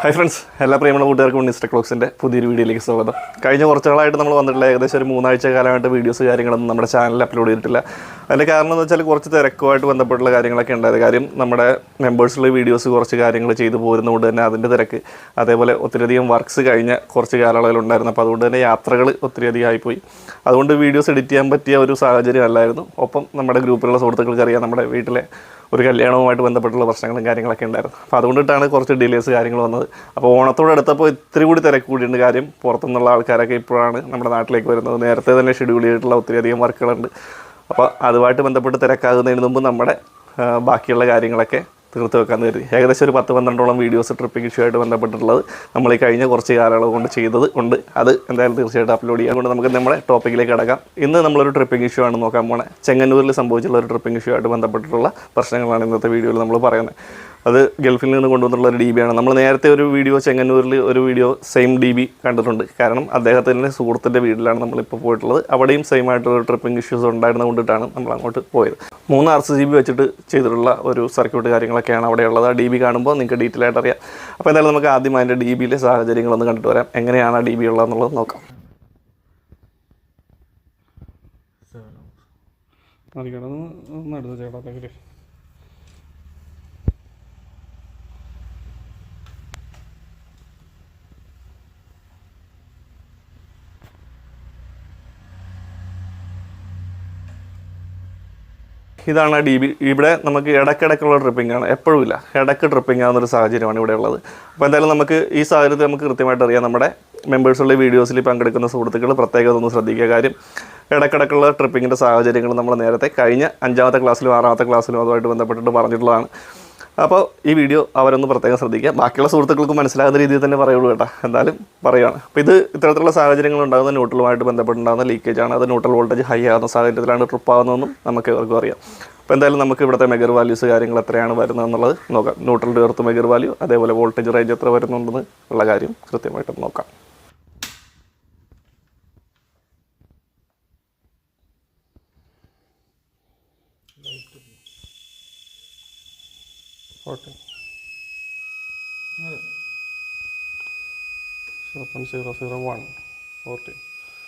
Hi friends എല്ലാ പ്രിയമുള്ള കൂട്ടുകാർക്കും മിസ്റ്റർ ക്ലോക്സിന്റെ പുതിയൊരു വീഡിയോയിലേക്ക് സ്വാഗതം. കഴിഞ്ഞ കുറച്ച് നാളായിട്ട് നമ്മൾ വന്നിട്ടില്ല ഏകദേശം ഒരു മൂന്നാഴ്ച കാലമായിട്ട് വീഡിയോസ് കാര്യങ്ങളൊന്നും നമ്മുടെ ചാനലിൽ അപ്ലോഡ് ചെയ്തിട്ടില്ല. അതിന്റെ കാരണം എന്ന് വെച്ചാൽ കുറച്ച് തിരക്കുമായിട്ട് ബന്ധപ്പെട്ടുള്ള കാര്യങ്ങളൊക്കെ ഉണ്ടായത്. കാര്യം നമ്മുടെ മെമ്പേഴ്സിലെ വീഡിയോസ് കുറച്ച് കാര്യങ്ങൾ ചെയ്തു പോരുന്നതുകൊണ്ട് തന്നെ അതിന്റെ തിരക്ക്. അതേപോലെ ഒത്തിരിയധികം വർക്ക്സ് കഴിഞ്ഞ കുറച്ച് കാലയളവിലുണ്ടായിരുന്നു അപ്പോൾ അതുകൊണ്ട് തന്നെ യാത്രകൾ ഒത്തിരിയധികം ആയിപ്പോയി. അതുകൊണ്ട് വീഡിയോസ് എഡിറ്റ് ചെയ്യാൻ പറ്റിയ ഒരു സാഹചര്യം അല്ലായിരുന്നു. ഒപ്പം നമ്മുടെ ഗ്രൂപ്പിലുള്ള സുഹൃത്തുക്കൾക്ക് അറിയാം നമ്മുടെ വീട്ടിലെ ഒരു കല്യാണവുമായിട്ട് ബന്ധപ്പെട്ടുള്ള പ്രശ്നങ്ങളും കാര്യങ്ങളൊക്കെ ഉണ്ടായിരുന്നു. അപ്പോൾ അതുകൊണ്ടിട്ടാണ് കുറച്ച് ഡിലേസ് കാര്യങ്ങൾ വന്നത്. അപ്പോൾ ഓണത്തോട് അടുത്തപ്പോൾ ഇത്തിരി കൂടി തിരക്ക് കൂടിയുണ്ട് കാര്യം. പുറത്തുനിന്നുള്ള ആൾക്കാരൊക്കെ ഇപ്പോഴാണ് നമ്മുടെ നാട്ടിലേക്ക് വരുന്നത്. നേരത്തെ തന്നെ ഷെഡ്യൂൾ ചെയ്തിട്ടുള്ള ഒത്തിരിയധികം വർക്കുകളുണ്ട് അപ്പോൾ അതുമായിട്ട് ബന്ധപ്പെട്ട് തിരക്കാകുന്നതിന് മുമ്പ് നമ്മുടെ ബാക്കിയുള്ള കാര്യങ്ങളൊക്കെ തീർത്ത് വെക്കാൻ കരുതി ഏകദേശം ഒരു പത്ത് പന്ത്രണ്ടോളം വീഡിയോസ് ട്രിപ്പിംഗ് ഇഷ്യൂ ആയിട്ട് ബന്ധപ്പെട്ടിട്ടുള്ളത് നമ്മൾ ഈ കഴിഞ്ഞ കുറച്ച് കാലയളവ് കൊണ്ട് ചെയ്തത് ഉണ്ട്. അത് എന്തായാലും തീർച്ചയായിട്ടും അപ്ലോഡ് ചെയ്യാൻ കൊണ്ട് നമുക്ക് നമ്മുടെ ടോപ്പിക്കിലേക്ക് കടക്കാം. ഇന്ന് നമ്മളൊരു ട്രിപ്പിംഗ് ഇഷ്യൂ ആണ് നോക്കാൻ പോണേ. ചെങ്ങന്നൂരിൽ സംഭവിച്ചുള്ള ഒരു ട്രിപ്പിംഗ് ഇഷ്യൂ ആയിട്ട് ബന്ധപ്പെട്ടിട്ടുള്ള പ്രശ്നങ്ങളാണ് ഇന്നത്തെ വീഡിയോയിൽ നമ്മൾ പറയുന്നത്. അത് ഗൾഫിൽ നിന്ന് കൊണ്ടുവന്നിട്ടുള്ള ഒരു ഡി ബി ആണ്. നമ്മൾ നേരത്തെ ഒരു വീഡിയോ ചെങ്ങന്നൂരിൽ ഒരു വീഡിയോ സെയിം ഡി ബി കണ്ടിട്ടുണ്ട്. കാരണം അദ്ദേഹത്തിന്റെ സുഹൃത്തിന്റെ വീട്ടിലാണ് നമ്മളിപ്പോൾ പോയിട്ടുള്ളത്. അവിടെയും സെയിം ആയിട്ടുള്ള ട്രിപ്പിംഗ് ഇഷ്യൂസ് ഉണ്ടായിരുന്നത് കൊണ്ടിട്ടാണ് നമ്മൾ അങ്ങോട്ട് പോയത്. മൂന്ന് ആർ സി ജി ബി വെച്ചിട്ട് ചെയ്തിട്ടുള്ള ഒരു സർക്യൂട്ട് കാര്യങ്ങളൊക്കെയാണ് അവിടെയുള്ളത്. ആ ഡി ബി കാണുമ്പോൾ നിങ്ങൾക്ക് ഡീറ്റെയിൽ ആയിട്ട് അറിയാം. അപ്പോൾ എന്തായാലും നമുക്ക് ആദ്യം അതിന്റെ ഡി ബിയിലെ സാഹചര്യങ്ങളൊന്ന് കണ്ടിട്ട് വരാം. എങ്ങനെയാണ് ആ ഡി ബി ഉള്ളതെന്നുള്ളത് നോക്കാം. അടുത്ത ചേട്ടാ ഇതാണ് ഡി ബി ഇവിടെ നമുക്ക് ഇടയ്ക്കിടയ്ക്കുള്ള ട്രിപ്പിംഗ് ആണ്. എപ്പോഴും ഇല്ല. ഇടയ്ക്ക് ട്രിപ്പിംഗ് ആവുന്നൊരു സാഹചര്യമാണ് ഇവിടെ ഉള്ളത്. അപ്പോൾ എന്തായാലും നമുക്ക് ഈ സാഹചര്യത്തിൽ നമുക്ക് കൃത്യമായിട്ട് അറിയാം. നമ്മുടെ മെമ്പേഴ്സുള്ള വീഡിയോസിൽ പങ്കെടുക്കുന്ന സുഹൃത്തുക്കൾ പ്രത്യേകം ഒന്ന് ശ്രദ്ധിക്കുക. കാര്യം ഇടയ്ക്കിടയ്ക്കുള്ള ട്രിപ്പിങ്ങിന്റെ സാഹചര്യങ്ങൾ നമ്മൾ നേരത്തെ കഴിഞ്ഞ അഞ്ചാമത്തെ ക്ലാസ്സിലും ആറാമത്തെ ക്ലാസ്സിലും അതുമായിട്ട് ബന്ധപ്പെട്ടിട്ട് പറഞ്ഞിട്ടുള്ളതാണ്. അപ്പോൾ ഈ വീഡിയോ അവരൊന്ന് പ്രത്യേകം ശ്രദ്ധിക്കുക. ബാക്കിയുള്ള സുഹൃത്തുക്കൾക്ക് മനസ്സിലാകുന്ന രീതിയിൽ തന്നെ പറയുള്ളൂ കേട്ടോ. എന്തായാലും പറയുകയാണ് അപ്പോൾ ഇത് ഇത്തരത്തിലുള്ള സാഹചര്യങ്ങൾ ഉണ്ടാകുന്ന ന്യൂട്രലുമായിട്ട് ബന്ധപ്പെട്ടുണ്ടാകുന്ന ലീക്കേജ് ആണ്. അത് ന്യൂട്രൽ വോൾട്ടേജ് ഹൈ ആകുന്ന സാഹചര്യത്തിലാണ് ട്രിപ്പ് ആകുന്നതെന്നും നമുക്ക് ഇവർക്കും അറിയാം. അപ്പോൾ എന്തായാലും നമുക്ക് ഇവിടുത്തെ മെഗർ വാല്യൂസ് കാര്യങ്ങൾ എത്രയാണ് വരുന്നതെന്നുള്ളത് നോക്കാം. ന്യൂട്രൽ ചേർത്ത് മെഗർ വാല്യൂ അതേപോലെ വോൾട്ടേജ് റേഞ്ച് എത്ര വരുന്നുണ്ടെന്ന് ഉള്ള കാര്യം കൃത്യമായിട്ട് നോക്കാം. Okay zero point zero zero one forty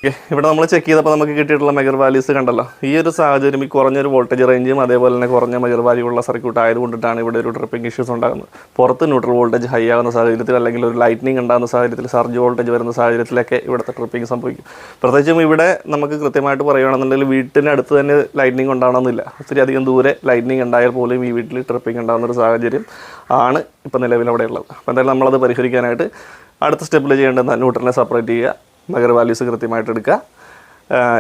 ഇവിടെ നമ്മൾ ചെക്ക് ചെയ്തപ്പോൾ നമുക്ക് കിട്ടിയിട്ടുള്ള മെഗർ വാല്യൂസ് കണ്ടല്ലോ. ഈ ഒരു സാഹചര്യം ഈ കുറഞ്ഞൊരു വോൾട്ടേജ് റേഞ്ചും അതേപോലെ തന്നെ കുറഞ്ഞ മെഗർ വാല്യൂ ഉള്ള സർക്യൂട്ട് ആയതുകൊണ്ടിട്ടാണ് ഇവിടെ ഒരു ട്രിപ്പിംഗ് ഇഷ്യൂസ് ഉണ്ടാകുന്നത്. പുറത്ത് ന്യൂട്രൽ വോൾട്ടേജ് ഹൈ ആകുന്ന സാഹചര്യത്തിൽ അല്ലെങ്കിൽ ഒരു ലൈറ്റ്നിങ് ഉണ്ടാകുന്ന സാഹചര്യത്തിൽ സർജ് വോൾട്ടേജ് വരുന്ന സാഹചര്യത്തിലൊക്കെ ഇവിടുത്തെ ട്രിപ്പിംഗ് സംഭവിക്കും. പ്രത്യേകിച്ചും ഇവിടെ നമുക്ക് കൃത്യമായിട്ട് പറയുകയാണെന്നുണ്ടെങ്കിൽ വീട്ടിനടുത്ത് തന്നെ ലൈറ്റ്നിങ് ഉണ്ടാവണമെന്നില്ല. ഒത്തിരി അധികം ദൂരെ ലൈറ്റ്നിങ് ഉണ്ടായാൽ പോലും ഈ വീട്ടിൽ ട്രിപ്പിംഗ് ഉണ്ടാകുന്ന ഒരു സാഹചര്യം ആണ് ഇപ്പോൾ നിലവിൽ അവിടെ ഉള്ളത് അപ്പോൾ എന്തായാലും നമ്മളത് പരിഹരിക്കാനായിട്ട് അടുത്ത സ്റ്റെപ്പിൽ ചെയ്യേണ്ടത് ന്യൂട്രലിനെ സെപ്പറേറ്റ് ചെയ്യുക. മെഗർ വാല്യൂസ് കൃത്യമായിട്ട് എടുക്കുക.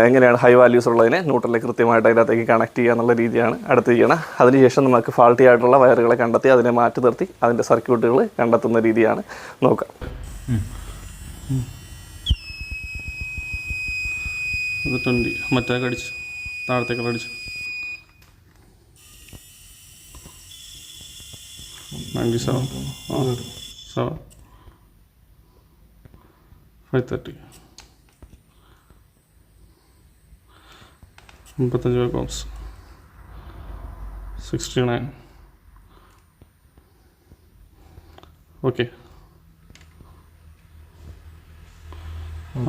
എങ്ങനെയാണ് ഹൈ വാല്യൂസ് ഉള്ളതിനെ ന്യൂട്രലിൽ കൃത്യമായിട്ട് അതിനകത്തേക്ക് കണക്ട് ചെയ്യുക എന്നുള്ള രീതിയാണ് അടുത്ത് ചെയ്യണം. അതിനുശേഷം നമുക്ക് ഫാൾട്ടി ആയിട്ടുള്ള വയറുകളെ കണ്ടെത്തി അതിനെ മാറ്റി നിർത്തി അതിന്റെ സർക്യൂട്ടുകൾ കണ്ടെത്തുന്ന രീതിയാണ് നോക്കാം മറ്റേ കടിച്ചു താഴത്തേക്ക് അടിച്ചു ninety seven seven five thirty മുപ്പത്തഞ്ച് വേക്കോംസ് സിക്സ്റ്റി നയൻ ഓക്കെ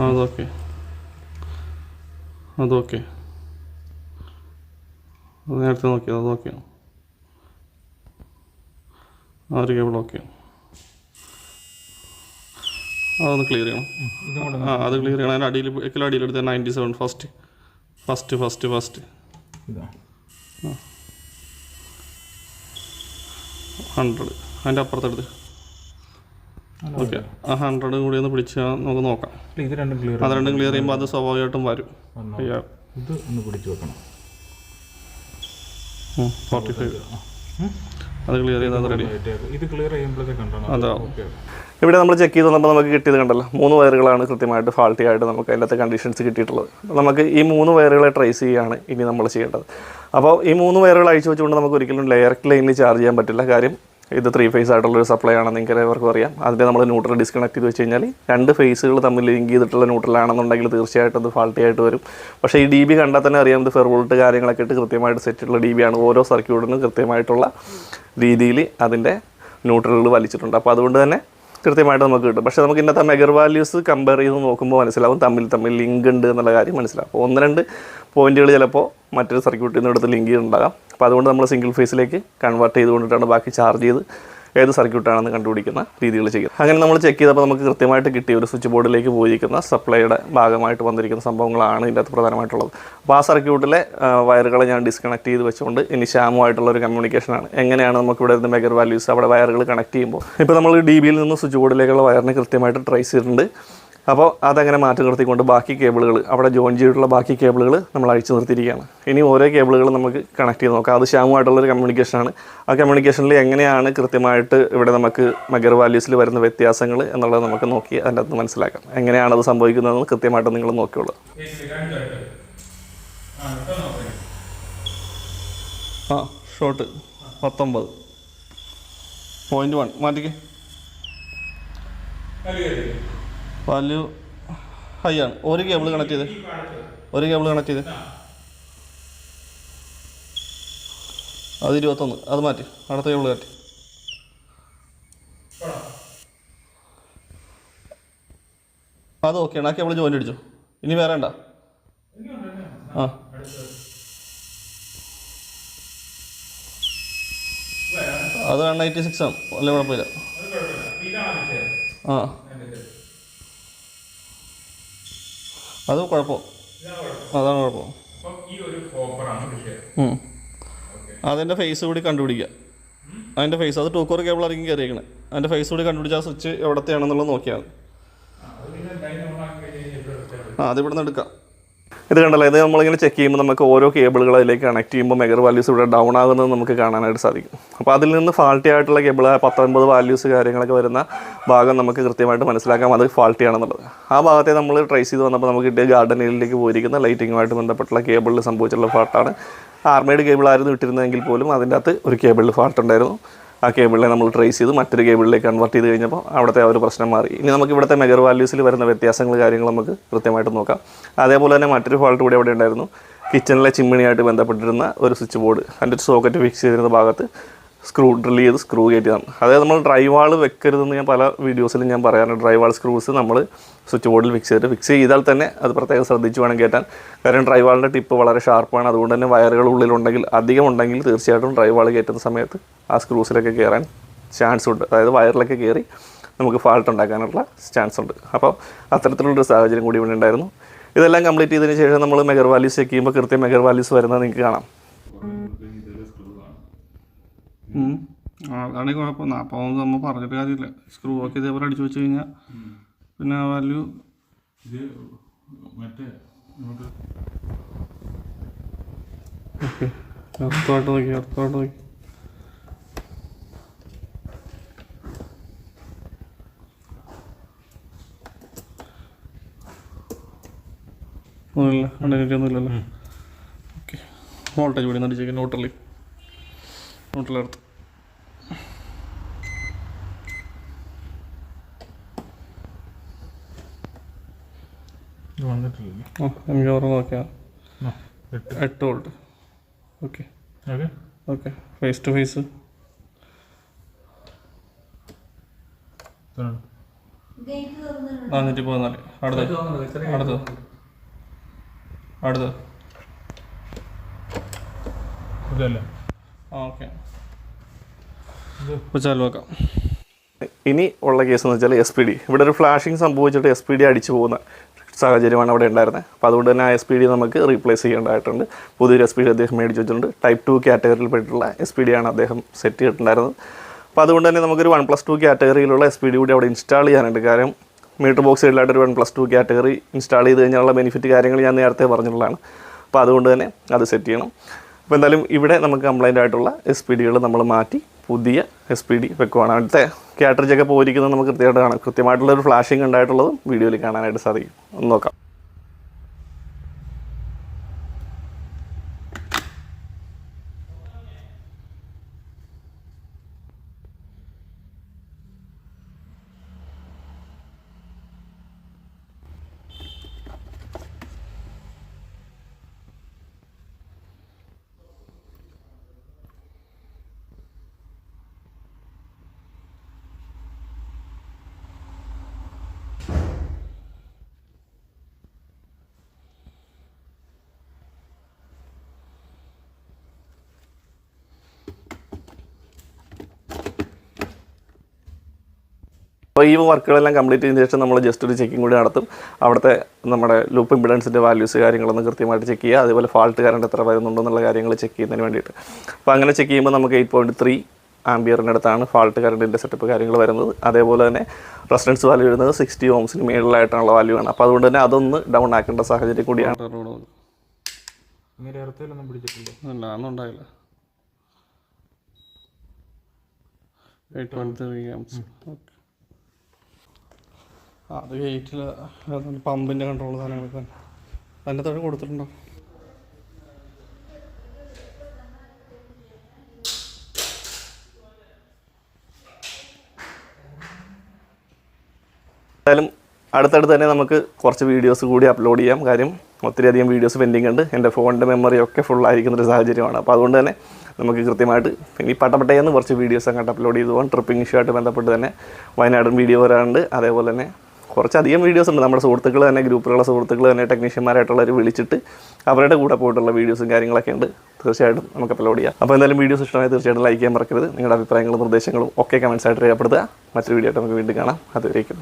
അതൊക്കെ അതൊക്കെ അത് നേരത്തെ നോക്കിയത് അതൊക്കെയാണ് ആ ഒരു കേബിൾ ഓക്കെ അതൊന്ന് ക്ലിയർ ചെയ്യണം. ആ അത് ക്ലിയർ ചെയ്യണം. അതിന്റെ അടിയിൽ എക്കിലും അടിയിൽ എടുത്ത ninety seven first first first first hundred അതിന്റെ അപ്പുറത്തെടുത്ത്. ഓക്കെ ആ ഹൺഡ്രഡ് കൂടി ഒന്ന് പിടിച്ച് നമുക്ക് നോക്കാം. അത് രണ്ടും ക്ലിയർ ചെയ്യുമ്പോൾ അത് സ്വാഭാവികമായിട്ടും വരും. ഇത് ഒന്ന് പിടിച്ചു വെക്കണം. ഫോർട്ടി ഫൈവ് അത് ക്ലിയർ ചെയ്താൽ റെഡി ഇത് ക്ലിയർ ചെയ്യുമ്പോഴത്തേക്ക് അതാ ഓക്കെ ഇവിടെ നമ്മൾ ചെക്ക് ചെയ്ത് വന്നപ്പോൾ നമുക്ക് കിട്ടിയത് കണ്ടല്ലോ മൂന്ന് വയറുകളാണ് കൃത്യമായിട്ട് ഫാൾട്ടി ആയിട്ട് നമുക്ക് അതിനകത്ത് കണ്ടീഷൻസ് കിട്ടിയിട്ടുള്ളത്. നമുക്ക് ഈ മൂന്ന് വയറുകളെ ട്രേസ് ചെയ്യുകയാണ് ഇനി നമ്മൾ ചെയ്യേണ്ടത്. അപ്പോൾ ഈ മൂന്ന് വയറുകൾ അഴിച്ചു വെച്ചുകൊണ്ട് നമുക്ക് ഒരിക്കലും ലെയർ ലൈനിൽ ചാർജ് ചെയ്യാൻ പറ്റില്ല. കാര്യം ഇത് ത്രീ ഫേസ് ആയിട്ടുള്ള ഒരു സപ്ലൈ ആണെന്ന് നിങ്ങൾക്ക് അറിയാം. അതിന്റെ നമ്മൾ ന്യൂട്രൽ ഡിസ്കണക്ട് ചെയ്ത് വെച്ച് കഴിഞ്ഞാൽ രണ്ട് ഫേസുകൾ തമ്മിൽ ലിങ്ക് ചെയ്തിട്ടുള്ള ന്യൂട്രലാണെന്നുണ്ടെങ്കിൽ തീർച്ചയായിട്ടും അത് ഫാൾട്ടി ആയിട്ട് വരും. പക്ഷേ ഈ ഡി ബി കണ്ടാൽ തന്നെ അറിയാം ഇത് ഫെർവോൾട്ട് കാര്യങ്ങളൊക്കെ ഇട്ട് കൃത്യമായിട്ട് സെറ്റ് ചെയ്തിട്ടുള്ള ഡി ബി ആണ്. ഓരോ സർക്യൂട്ടിനും കൃത്യമായിട്ടുള്ള രീതിയിൽ അതിന്റെ ന്യൂട്രലുകൾ വലിച്ചിട്ടുണ്ട്. അപ്പോൾ അതുകൊണ്ട് തന്നെ കൃത്യമായിട്ട് നമുക്ക് കിട്ടും. പക്ഷേ നമുക്ക് ഇന്നത്തെ മെഗർ വാല്യൂസ് കമ്പയർ ചെയ്ത് നോക്കുമ്പോൾ മനസ്സിലാവും തമ്മിൽ തമ്മിൽ ലിങ്ക് ഉണ്ട് എന്നുള്ള കാര്യം മനസ്സിലാവും. ഒന്ന് രണ്ട് പോയിന്റുകൾ ചിലപ്പോൾ മറ്റൊരു സർക്യൂട്ടിൽ നിന്ന് എടുത്ത് ലിങ്ക് ചെയ്തിട്ടുണ്ടാകാം. അപ്പോൾ അതുകൊണ്ട് നമ്മൾ സിംഗിൾ ഫേസിലേക്ക് കൺവേർട്ട് ചെയ്തുകൊണ്ടിട്ടാണ് ബാക്കി ചാർജ് ചെയ്ത് ഏത് സർക്യൂട്ടാണെന്ന് കണ്ടുപിടിക്കുന്ന രീതികൾ ചെയ്യും അങ്ങനെ നമ്മൾ ചെക്ക് ചെയ്തപ്പോൾ നമുക്ക് കൃത്യമായിട്ട് കിട്ടിയ ഒരു സ്വിച്ച് ബോർഡിലേക്ക് പോയിരിക്കുന്ന സപ്ലൈയുടെ ഭാഗമായിട്ട് വന്നിരിക്കുന്ന സംഭവങ്ങളാണ് ഇതിന്റെ അകത്ത് പ്രധാനമായിട്ടുള്ളത്. അപ്പോൾ ആ സർക്യൂട്ടിലെ വയറുകളെ ഞാൻ ഡിസ്കണക്ട് ചെയ്ത് വെച്ചുകൊണ്ട് ഇനി ശ്യാമുമായിട്ടുള്ള ഒരു കമ്മ്യൂണിക്കേഷനാണ് എങ്ങനെയാണ് നമുക്ക് ഇവിടെ ഇരുന്ന് മെഗർ വാല്യൂസ് അവിടെ വയറുകൾ കണക്ട് ചെയ്യുമ്പോൾ? ഇപ്പോൾ നമ്മൾ ഡി ബിയിൽ നിന്ന് സ്വിച്ച് ബോർഡിലേക്കുള്ള വയറിനെ കൃത്യമായിട്ട് ട്രേസ് ചെയ്തിട്ടുണ്ട്. അപ്പോൾ അതങ്ങനെ മാറ്റി നിർത്തിക്കൊണ്ട് ബാക്കി കേബിളുകൾ അവിടെ ജോയിൻ ചെയ്തിട്ടുള്ള ബാക്കി കേബിളുകൾ നമ്മൾ അഴിച്ചു നിർത്തിയിരിക്കുകയാണ്. ഇനി ഓരോ കേബിളുകൾ നമുക്ക് കണക്ട് ചെയ്ത് നോക്കാം. അത് ശ്യാമുമായിട്ടുള്ളൊരു കമ്മ്യൂണിക്കേഷനാണ് ആ കമ്മ്യൂണിക്കേഷനിൽ എങ്ങനെയാണ് കൃത്യമായിട്ട് ഇവിടെ നമുക്ക് മെഗർ വാല്യൂസിൽ വരുന്ന വ്യത്യാസങ്ങൾ എന്നുള്ളത് നമുക്ക് നോക്കി അതിന്റെ അകത്ത് മനസ്സിലാക്കാം. എങ്ങനെയാണ് അത് സംഭവിക്കുന്നതെന്ന് കൃത്യമായിട്ട് നിങ്ങൾ നോക്കിയുള്ളൂ ആ ഷോട്ട് പത്തൊമ്പത്. പോയിന്റ് വൺ മാറ്റിക്കേ. വാല്യൂ ഹൈ ആണ്. ഒരു കേബിൾ കണക്ട് ചെയ്ത്. ഒരു കേബിൾ കണക്ട് ചെയ്ത്. അത് ഇരുപത്തൊന്ന്. അത് മാറ്റി. അടുത്ത കേബിൾ മാറ്റി അത് ഓക്കെയാണ് ആ കേബിൾ ജോയിന്റ് അടിച്ചു. ഇനി വേറെ ഉണ്ടോ? ആ. അത് വൺ എയ്റ്റി സിക്സ് ആണ്. വലിയ കുഴപ്പമില്ല. ആ. അത് കുഴപ്പം അതാണ് കുഴപ്പം. അതിന്റെ ഫേസ് കൂടി കണ്ടുപിടിക്കുക അതിന്റെ ഫേസ് അത് ടൂക്കോർ കേബിൾ ആയിരിക്കും കയറിയേക്കണേ അതിന്റെ ഫേസ് കൂടി കണ്ടുപിടിച്ചാൽ സ്വിച്ച് എവിടത്തെയാണെന്നുള്ളത് നോക്കിയാൽ ആ അതിവിടെ നിന്ന് എടുക്കാം ഇത് കണ്ടല്ലോ ഇത് നമ്മളിങ്ങനെ ചെക്ക് ചെയ്യുമ്പോൾ നമുക്ക് ഓരോ കേബിളുകൾ അതിലേക്ക് കണക്ട് ചെയ്യുമ്പോൾ മെഗർ വാല്യൂസ് ഇവിടെ ഡൗൺ ആകുന്നത് നമുക്ക് കാണാനായിട്ട് സാധിക്കും. അപ്പോൾ അതിൽ നിന്ന് ഫാൾട്ടി ആയിട്ടുള്ള കേബിൾ പത്തൊൻപത് വാല്യൂസ് കാര്യങ്ങളൊക്കെ വരുന്ന ഭാഗം നമുക്ക് കൃത്യമായിട്ട് മനസ്സിലാക്കാം. അത് ഫാൾട്ടി ആണെന്നുള്ളത്. ആ ഭാഗത്തെ നമ്മൾ ട്രേസ് ചെയ്ത് വന്നപ്പോൾ നമുക്ക് കിട്ടിയ ഗാർഡൻ ഏരിയയിലേക്ക് പോയിരിക്കുന്ന ലൈറ്റിങ്ങുമായിട്ട് ബന്ധപ്പെട്ടുള്ള കേബിളിൽ സംഭവിച്ചിട്ടുള്ള ഫാൾട്ടാണ് ആർമേഡ് കേബിളായിരുന്നു ഇട്ടിരുന്നതെങ്കിൽ പോലും അതിന്റെ അകത്ത് ഒരു കേബിളിൽ ഫാൾട്ട് ഉണ്ടായിരുന്നു. ആ കേബിളിനെ നമ്മൾ ട്രേസ് ചെയ്ത് മറ്റൊരു കേബിളിലേക്ക് കൺവേർട്ട് ചെയ്ത് കഴിഞ്ഞപ്പോൾ അവിടുത്തെ ആ ഒരു പ്രശ്നം മാറി. ഇനി നമുക്ക് ഇവിടുത്തെ മെഗർ വാല്യൂസിൽ വരുന്ന വ്യത്യാസങ്ങൾ കാര്യങ്ങൾ നമുക്ക് കൃത്യമായിട്ട് നോക്കാം. അതേപോലെ തന്നെ മറ്റൊരു ഫാൾട്ട് കൂടി അവിടെ ഉണ്ടായിരുന്നു. കിച്ചണിലെ ചിമ്മിണിയായിട്ട് ബന്ധപ്പെട്ടിരുന്ന ഒരു സ്വിച്ച് ബോർഡ് അതിന്റെ ഒരു സോക്കറ്റ് ഫിക്സ് ചെയ്തിരുന്ന ഭാഗത്ത് സ്ക്രൂ ഡ്രിൽ ചെയ്ത് സ്ക്രൂ കയറ്റിയതാണ്. അതായത് നമ്മൾ ഡ്രൈവാൾ വെക്കരുതെന്ന് ഞാൻ പല വീഡിയോസിലും ഞാൻ പറയാറുണ്ട്. ഡ്രൈവാൾ സ്ക്രൂസ് നമ്മൾ സ്വിച്ച് ബോർഡിൽ ഫിക്സ് ചെയ്തിട്ട് ഫിക്സ് ചെയ്താൽ തന്നെ അത് പ്രത്യേകം ശ്രദ്ധിച്ച് വേണം കയറ്റാൻ. കാരണം ഡ്രൈവാളിന്റെ ടിപ്പ് വളരെ ഷാർപ്പാണ് അതുകൊണ്ട് തന്നെ വയറുകൾ ഉള്ളിലുണ്ടെങ്കിൽ അധികം ഉണ്ടെങ്കിൽ തീർച്ചയായിട്ടും ഡ്രൈവാൾ കയറ്റുന്ന സമയത്ത് ആ സ്ക്രൂസിലൊക്കെ കയറാൻ ചാൻസ് ഉണ്ട്. അതായത് വയറിലൊക്കെ കയറി നമുക്ക് ഫാൾട്ട് ഉണ്ടാക്കാനുള്ള ചാൻസ് ഉണ്ട്. അപ്പോൾ അത്തരത്തിലുള്ളൊരു സാഹചര്യം കൂടി ഇവിടെ ഉണ്ടായിരുന്നു. ഇതെല്ലാം കംപ്ലീറ്റ് ചെയ്തതിന് ശേഷം നമ്മൾ മെഗർ വാല്യൂസ് ചെക്ക് ചെയ്യുമ്പോൾ കൃത്യം മെഗർ വാല്യൂസ് വരുന്നത് നിങ്ങൾക്ക് കാണാം. അതാണ് കുഴപ്പം. അപ്പോൾ നമ്മൾ പറഞ്ഞിട്ട് കാര്യമില്ല. സ്ക്രൂ ഒക്കെ ഇതേപോലെ അടിച്ചു വെച്ച് കഴിഞ്ഞാൽ പിന്നെ ആ വാല്യൂ ഇത് മറ്റേ നമുക്ക് ഓക്കെ. അടുത്തോട്ട് നോക്കി അടുത്തോട്ട് നോക്കി. ഒന്നുമില്ല. അണ്ടിനൊന്നുമില്ലല്ലോ ഒന്നുമില്ലല്ലോ. ഓക്കെ. വോൾട്ടേജ് കൂടി നടിച്ചേക്ക് ന്യൂട്രലി ന്യൂട്രലെടുത്ത് ഇത് വന്നിട്ടില്ലേ? ആ എനിക്ക് ഓർമ്മ നോക്കിയാൽ ആ, എട്ട്. Volt okay okay okay phase to phase. നാനൂറ്റി പതിനാല്. അടുത്ത് അടുത്തത്. അടുത്തത്. ഇതല്ലേ? ഓക്കെ. വെക്കാം ഇനി ഉള്ള കേസ് എന്ന് വെച്ചാൽ എസ് പി ഡി ഇവിടെ ഒരു ഫ്ലാഷിംഗ് സംഭവിച്ചിട്ട് എസ് പി ഡി അടിച്ചു പോകുന്ന സാഹചര്യമാണ് അവിടെ ഉണ്ടായിരുന്നത്. അപ്പോൾ അതുകൊണ്ട് തന്നെ ആ എസ് പി ഡി നമുക്ക് റീപ്ലേസ് ചെയ്യേണ്ടതായിട്ടുണ്ട്. പുതിയൊരു എസ് പി ഡി അദ്ദേഹം മേടിച്ച് വെച്ചിട്ടുണ്ട്. ടൈപ്പ് ടു കാറ്റഗറിയിൽ പെട്ടിട്ടുള്ള എസ് പി ഡി ആണ് അദ്ദേഹം സെറ്റ് ചെയ്തിട്ടുണ്ടായിരുന്നത്. അപ്പോൾ അതുകൊണ്ട് തന്നെ നമുക്കൊരു വൺ പ്ലസ് ടു കാറ്റഗറിയിലുള്ള എസ് പി ഡി കൂടി അവിടെ ഇൻസ്റ്റാൾ ചെയ്യാനുണ്ട്. കാരണം മീറ്റർ ബോക്സ് സൈഡിലായിട്ട് ഒരു one plus two category install ചെയ്ത് കഴിഞ്ഞാലുള്ള ബെനിഫിറ്റ് കാര്യങ്ങൾ ഞാൻ നേരത്തെ പറഞ്ഞിട്ടുള്ളതാണ്. അപ്പോൾ അതുകൊണ്ട് തന്നെ അത് സെറ്റ് ചെയ്യണം. അപ്പോൾ എന്തായാലും ഇവിടെ നമുക്ക് കംപ്ലൈന്റ് ആയിട്ടുള്ള എസ് പി ഡികൾ നമ്മൾ മാറ്റി പുതിയ എസ് പി ഡി വെക്കുവാണ്. അവിടുത്തെ കാറ്ററിജൊക്കെ പോയിരിക്കുന്നത് നമുക്ക് കൃത്യമായിട്ട് കാണാം. കൃത്യമായിട്ടുള്ള ഒരു ഫ്ലാഷിംഗ് ഉണ്ടായിട്ടുള്ളതും വീഡിയോയിൽ കാണാനായിട്ട് സാധിക്കും. ഒന്ന് നോക്കാം. അപ്പോൾ ഈ വർക്കുകളെല്ലാം കംപ്ലീറ്റ് ചെയ്തതിന് ശേഷം നമ്മൾ ജസ്റ്റ് ഒരു ചെക്കിംഗ് കൂടി നടത്തും. അവിടുത്തെ നമ്മുടെ ലൂപ്പ് ഇമ്പിഡൻസിന്റെ വാല്യൂസ് കാര്യങ്ങളൊന്നും കൃത്യമായിട്ട് ചെക്ക് ചെയ്യുക. അതേപോലെ ഫാൾട്ട് കറണ്ട് എത്ര വരുന്നുണ്ടോ എന്നുള്ള കാര്യങ്ങൾ ചെക്ക് ചെയ്യുന്നതിന് വേണ്ടിയിട്ട്. അപ്പോൾ അങ്ങനെ ചെക്ക് ചെയ്യുമ്പോൾ നമുക്ക് എയ്റ്റ് പോയിന്റ് ത്രീ ആംബിയറിന്റെ അടുത്താണ് ഫാൾട്ട് കറണ്ടിന്റെ സെറ്റപ്പ് കാര്യങ്ങൾ വരുന്നത്. അതേപോലെ തന്നെ റെസിഡൻസ് വാല്യൂ വരുന്നത് സിക്സ്റ്റി ഓംസിന് മേളിലായിട്ടുള്ള വാല്യൂ ആണ്. അപ്പോൾ അതുകൊണ്ട് തന്നെ അതൊന്ന് ഡൗൺ ആക്കേണ്ട സാഹചര്യം കൂടിയാണ്. എയ്റ്റ് വൺ ത്രീ ഓക്കെ അത് ഗേറ്റിൽ പമ്പിന്റെ കൺട്രോൾ സാധനങ്ങളൊക്കെ തന്നെ അതിന്റെ തൊഴിൽ കൊടുത്തിട്ടുണ്ടോ? എന്തായാലും അടുത്തടുത്ത് തന്നെ നമുക്ക് കുറച്ച് വീഡിയോസ് കൂടി അപ്ലോഡ് ചെയ്യാം. കാര്യം ഒത്തിരി അധികം വീഡിയോസ് പെൻഡിങ് ഉണ്ട്. എന്റെ ഫോണിന്റെ മെമ്മറി ഒക്കെ ഫുൾ ആയിരിക്കുന്ന ഒരു സാഹചര്യമാണ്. അപ്പോൾ അതുകൊണ്ട് തന്നെ നമുക്ക് കൃത്യമായിട്ട് ഇനി പട്ടപ്പട്ടയെന്ന് കുറച്ച് വീഡിയോസ് അങ്ങോട്ട് അപ്ലോഡ് ചെയ്തു പോകാം. ട്രിപ്പിംഗ് ഇഷ്യൂ ആയിട്ട് ബന്ധപ്പെട്ട് തന്നെ വയനാടും വീഡിയോ വരാറുണ്ട്. അതേപോലെ തന്നെ കുറച്ചധികം വീഡിയോസ് ഉണ്ട്. നമ്മുടെ സുഹൃത്തുക്കൾ തന്നെ ഗ്രൂപ്പിലുള്ള സുഹൃത്തുക്കൾ തന്നെ ടെക്നീഷ്യന്മാരായിട്ടുള്ളവർ വിളിച്ചിട്ട് അവരുടെ കൂടെ പോയിട്ടുള്ള വീഡിയോസും കാര്യങ്ങളൊക്കെ ഉണ്ട്. തീർച്ചയായിട്ടും നമുക്ക് അപ്ലോഡ് ചെയ്യാം. അപ്പോൾ എന്തായാലും വീഡിയോസ് ഇഷ്ടമായി തീർച്ചയായിട്ടും ലൈക്ക് ചെയ്യാൻ മറക്കരുത്. നിങ്ങളുടെ അഭിപ്രായങ്ങളും നിർദ്ദേശങ്ങളും ഒക്കെ കമൻസ് ആയിട്ട് രേഖപ്പെടുത്തുക. മറ്റൊരു വീഡിയോ ആയിട്ട് നമുക്ക് വീണ്ടും കാണാം. അതുവരേക്കും.